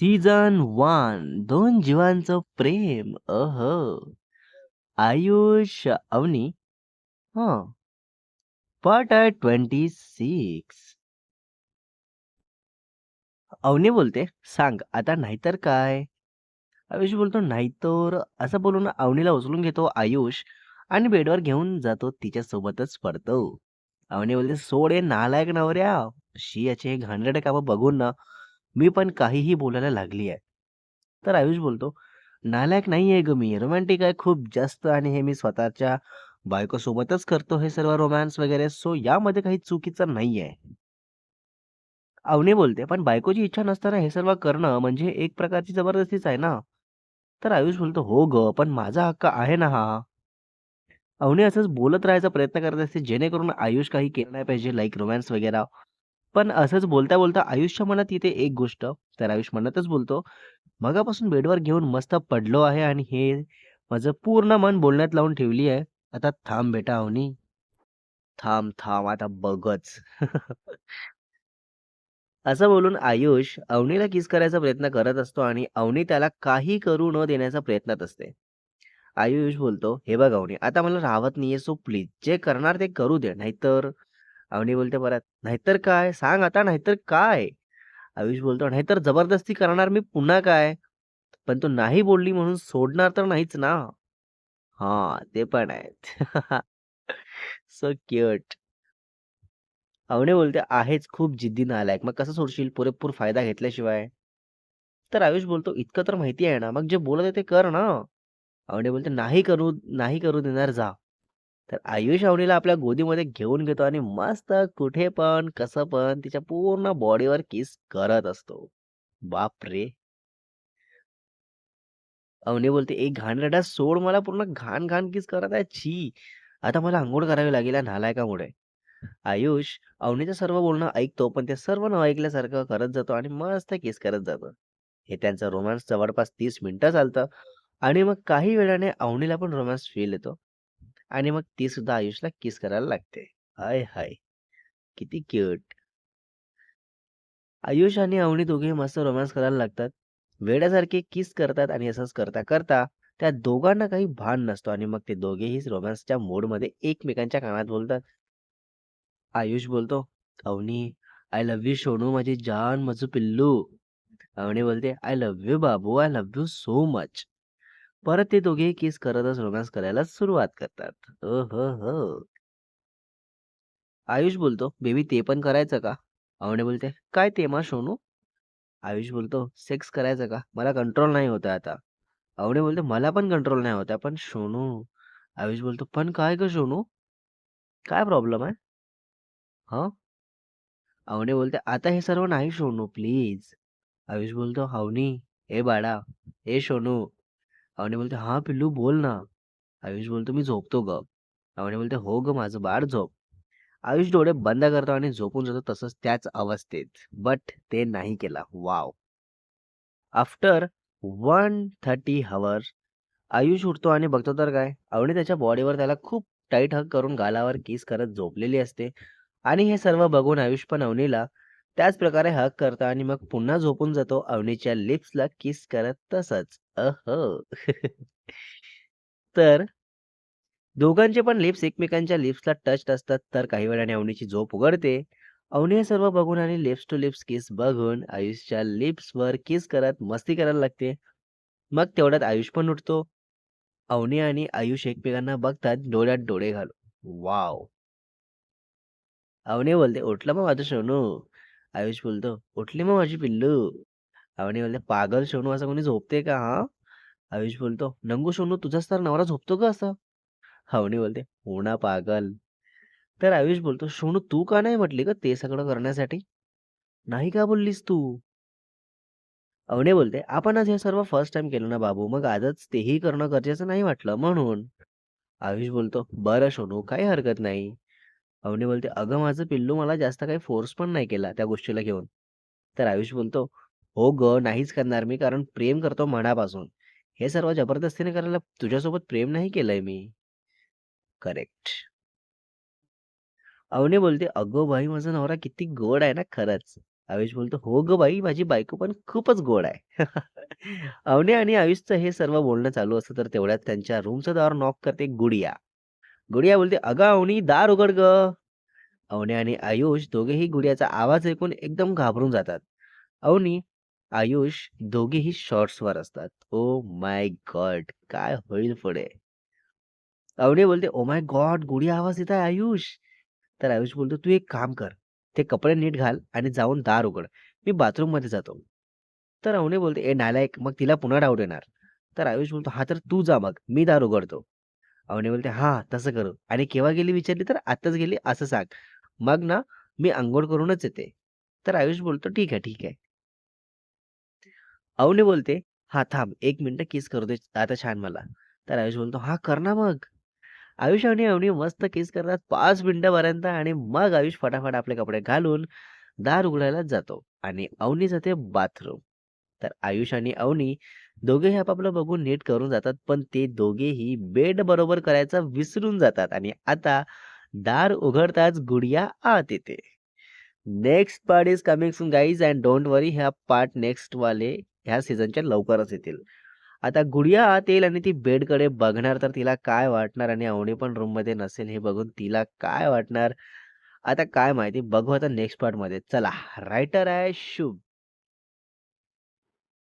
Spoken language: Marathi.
सीझन वन दोन जीवांचं प्रेम अह. आयुष अवनी हं. पार्ट आहे ट्वेंटी सिक्स. अवनी बोलते सांग आता नाहीतर काय? आयुष बोलतो नाहीतर. असं बोलून अवनीला उचलून घेतो आयुष आणि बेडवर घेऊन जातो तिच्या सोबतच पडतो. अवनी बोलते सोड हे नालायक नवऱ्या शी याचे घाणेरडे काम बघून ना मी पण काहीही बोलायला लागली आहे. तर आयुष बोलतो नालायक नाही आहे ग मी. रोमॅन्टिक आहे खूप जास्त आणि हे मी स्वतःच्या बायकोसोबतच करतो हे सर्व रोमॅन्स वगैरे. सो यामध्ये काही चुकीचं नाही आहे. अवनी बोलते पण बायकोची इच्छा नसताना हे सर्व करणं म्हणजे एक प्रकारची जबरदस्तीच आहे ना? तर आयुष बोलतो हो ग पण माझा हक्क आहे ना हा? अवनी असंच बोलत राहायचा प्रयत्न करत असते जेणेकरून आयुष काही केलं नाही पाहिजे लाईक रोमॅन्स वगैरे. पण असंच बोलता बोलता आयुष्य मनात येते एक गोष्ट तर आयुष मनातच बोलतो. मगापासून बेडवर घेऊन मस्त पडलो आहे आणि हे माझं पूर्ण मन बोलण्यात लावून ठेवली आहे. आता थांब बेटा अवनी. थांब थांब आता बघच. असं बोलून आयुष अवनीला किस करायचा प्रयत्न करत असतो आणि अवनी त्याला काही करू न देण्याचा प्रयत्नात असते. आयुष बोलतो हे बघ अवनी आता मला राहत नाहीये सो प्लीज जे करणार ते करू दे नाहीतर अवनी बोलते परत नाहीतर काय? सांग आता नाहीतर काय? आयुष बोलतो नाहीतर जबरदस्ती करणार मी पुन्हा काय? पण तू नाही बोलली म्हणून सोडणार तर नाहीच ना. हा ते पण आहेत. सो क्यूट अवणे बोलते आहेच खूप जिद्दी नालायक. मग कसं सोडशील? पुरेपूर फायदा घेतल्याशिवाय. तर आयुष बोलतो इतकं तर माहिती आहे ना. मग जे बोलत आहे ते कर ना. अवने बोलते नाही करू नाही करू देणार जा. तर आयुष अवनीला आपल्या गोदीमध्ये घेऊन घेतो आणि मस्त कुठे पण कसं पण तिच्या पूर्ण बॉडीवर किस करत असतो. बाप रे अवनी बोलते एक घाण रडा सोड मला पूर्ण घाण घाण किस करत आहे. छी आता मला आंघोळ करावी लागेल नालायकामुळे आयुष अवनीचं सर्व बोलणं ऐकतो पण ते सर्व न ऐकल्यासारखं करत जातो आणि मस्त किस करत जातो. हे त्यांचं रोमॅन्स जवळपास तीस मिनिटं चालतं आणि मग काही वेळाने अवनीला पण रोमॅन्स फील येतो. आणि मग ती सुद्धा आयुषला किस करायला लागते. हाय हाय. किती क्यूट आयुष आणि अवनी दोघे मस्त रोमॅन्स करायला लागतात. वेड्यासारखे किस करतात आणि असंच करता करता त्या दोघांना काही भान नसतो आणि मग ते दोघेही रोमॅन्सच्या मोडमध्ये एकमेकांच्या कानात बोलतात. आयुष बोलतो Avni I love you Sonu माझी जान माझं पिल्लू. अवनी बोलते I love you Babu I love you so much परत ते दोघे किस करतच रोमॅन्स करायला सुरुवात करतात. ओ हो. हो आयुष बोलतो बेबी ते पण करायचं का? आवणे बोलते काय ते मा सोनू? आयुष बोलतो सेक्स करायचं का? मला कंट्रोल नाही होत आता. आवणे बोलते मला पण कंट्रोल नाही होता पण सोनू. आयुष बोलतो पण काय ग सोनू? काय प्रॉब्लेम आहे? हा? आवणे बोलते आता हे सर्व नाही सोनू प्लीज. आयुष बोलतो हावनी ए बाळा ए सोनू. अवनी बोलते हा पिल्लू बोल ना. आयुष बोलतो मी झोपतो ग. अवनी बोलते हो ग माझं बाळ झोप. आयुष डोळे बंद करतो आणि झोपून जातो तसंच त्याच अवस्थेत बट ते नाही केला. Wow after one thirty hour Ayush उठतो आणि बघतो तर काय? अवनी त्याच्या बॉडीवर त्याला खूप टाईट हक करून गालावर किस करत झोपलेली असते. आणि हे सर्व बघून आयुष पण अवनीला त्याच प्रकारे हक करतो आणि मग पुन्हा झोपून जातो अवनीच्या लिप्सला किस करत तसंच. अह. तर दोघांचे पण लिप्स एकमेकांच्या लिप्सला टच असतात तर काही वेळाने अवनीची झोप उघडते. अवनी हे सर्व बघून आणि लिप्स टू लिप्स किस बघून आयुषच्या लिप्सवर किस करत मस्ती करायला लागते. मग तेवढ्यात आयुष पण उठतो. अवनी आणि आयुष एकमेकांना बघतात डोळ्यात डोळे घालून. वाव अवनी बोलते उठलं मग माझं सोनू. आयुष बोलतो उठली मग माझी पिल्लू. अवनी बोलते पागल सोनू असं कोणी झोपते का हा? आयुष बोलतो नंगू सोनू तुझाच तर नवरा झोपतो का असं? अवनी बोलते हो ना पागल. तर आयुष बोलतो सोनू तू का नाही म्हटली का ते सगळं करण्यासाठी? नाही का बोललीस तू? अवणे बोलते आपण आज हे सर्व फर्स्ट टाइम केलं ना बाबू मग आजच तेही करणं गरजेचं नाही वाटलं म्हणून. आयुष बोलतो बरं सोनू काही हरकत नाही. अवनी बोलते अगं माझं पिल्लू मला जास्त काही फोर्स पण नाही केला त्या गोष्टीला घेऊन. तर आयुष बोलतो हो ग नाहीच करणार मी कारण प्रेम करतो मनापासून. हे सर्व जबरदस्तीने करायला तुझ्यासोबत प्रेम नाही केलंय मी. करेक्ट अवनी बोलते अगं बाई माझा नवरा किती गोड आहे ना खरंच. आयुष बोलतो, "हो गं बाई, माझी बायको पण खूपच गोड आहे." अवनी आणि आयुषचं हे सर्व बोलणं चालू असतं, तर तेवढ्यात त्यांच्या रूमचं दार नॉक करते गुडिया. गुडिया बोलते, "अगं अवनी, दार उघड ग अवनी आणि आयुष दोघेही गुडियाचा आवाज ऐकून एकदम घाबरून जातात. अवनी, आयुष दोघेही शॉर्ट्सवर असतात. Oh my god! काय होईल पुढे? अवनी बोलते, ओ माय गॉड! गुडिया आवाज येत आहे आयुष." तर आयुष बोलतो, "तू एक काम कर, ते कपडे नीट घाल आणि जाऊन दार उघड. मी बाथरूममध्ये जातो." तर अवनी बोलते, "ए नालायक, मग तिला पुन्हा डाऊट येणार." तर आयुष बोलतो, हा तर तू जा मग, मी दार उघडतो." अवनी बोलते, हा तसं करू आणि केव्हा गेली विचारली तर आताच गेली असं सांग. मग ना मी अंघोळ करूनच येते." तर आयुष बोलतो, "ठीक आहे, ठीक आहे." अवनी बोलते, हा थांब एक मिनिटं किस करू दे आता छान मला." तर आयुष बोलतो, हा कर ना मग." आयुष आणि अवनी मस्त किस करतात पाच मिनिटापर्यंत आणि मग आयुष फटाफट आपले कपडे घालून दार उघडायला जातो आणि अवनी जाते बाथरूम. तर आयुष आणि अवनी दोघेही आपापलं बघून नीट करून जातात, पण ते दोघेही बेड बरोबर करायचं विसरून जातात आणि आता दार उघडताच गुडिया आत येते. Next part is coming soon guys and don't worry ह्या पार्ट नेक्स्ट वाले ह्या सीझनच्या लवकरच येतील. आता गुडिया आत येईल आणि ती बेडकडे बघणार तर तिला काय वाटणार आणि अवनी पण रूममध्ये नसेल हे बघून तिला काय वाटणार? आता काय माहिती बघू आता नेक्स्ट पार्टमध्ये. चला रायटर आहे शुभ.